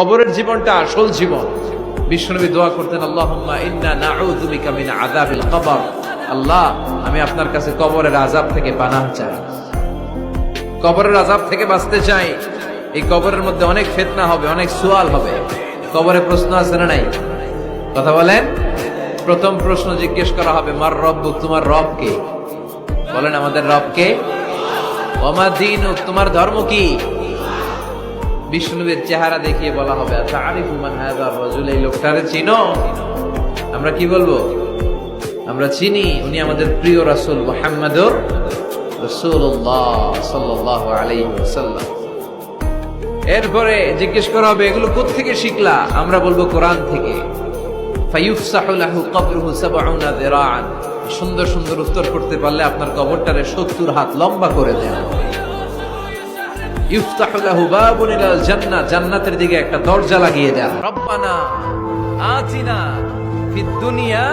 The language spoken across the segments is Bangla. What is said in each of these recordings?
কবরের জীবনটা আসল জীবন। বিশ্বনবী দোয়া করতেন, আল্লাহুম্মা ইন্না আল্লাহ, আমি আপনার কাছে কবরের আযাব থেকে পানাহ চাই। কবরের আযাব থেকে বাঁচতে চাই, এই কবরের মধ্যে অনেক ফিতনা হবে, অনেক সুয়াল হবে। কবরে প্রশ্ন আছে না নাই? কথা বলেন। প্রথম প্রশ্ন জিজ্ঞেস করা হবে, মার রব্বু তোমার রব কে? বলেন, আমাদের রব কে? ওমা তোমার ধর্ম কি? বিষ্ণুবীর চেহারা দেখিয়ে বলা হবে আচ্ছা আরিফু মান হাযা রাজুল, এই লোকটারে চিনো? আমরা কি বলব? আমরা চিনি, উনি আমাদের প্রিয় রাসূল মুহাম্মাদুর রাসূলুল্লাহ সাল্লাল্লাহু আলাইহি ওয়াসাল্লাম। এরপরে জিজ্ঞেস করা হবে, এগুলো কোত্থেকে শিখলা? আমরা বলব, কোরআন থেকে। সুন্দর সুন্দর উত্তর করতে পারলে আপনার কবরটারে 70 হাত লম্বা করে দেওয়া জান্নাতের দিকে একটা দরজা লাগিয়ে দেয়া রব্বানা দুনিয়া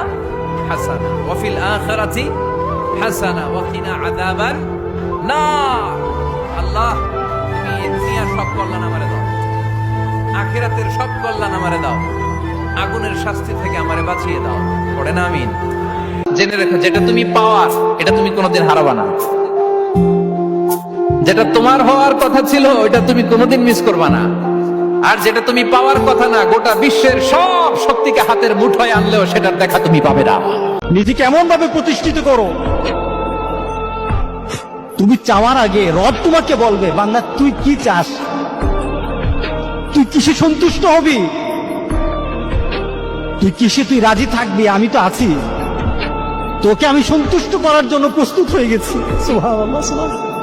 হাসানা হাসানা আল্লাহ সব দাও। আখিরাতের সব কল্যাণ আমারে দাও। আগুনের থেকে আমারে বাঁচিয়ে দাও। আমিন। জেনে রেখো, যেটা তুমি পাওয়ার, এটা তুমি কোনোদিন হারাবা না। যেটা তোমার হওয়ার কথা ছিল, ওইটা তুমি কোনোদিন মিস করবা না। আর যেটা তুমি পাওয়ার কথা না, গোটা বিশ্বের সব শক্তিকে হাতের মুঠোয় আনলেও সেটার দেখা তুমি পাবে না। নিজেকে এমন ভাবে প্রতিষ্ঠিত করো। তুমি চাওয়ার আগে রব তোমাকে বলবে, বান্দা, তুই কি চাস? তুই কিসে সন্তুষ্ট হবি? তুই কিসে তুই রাজি থাকবি? আমি তো আছি। তোকে আমি সন্তুষ্ট করার জন্য প্রস্তুত হয়ে গেছি। সুবহানাল্লাহ।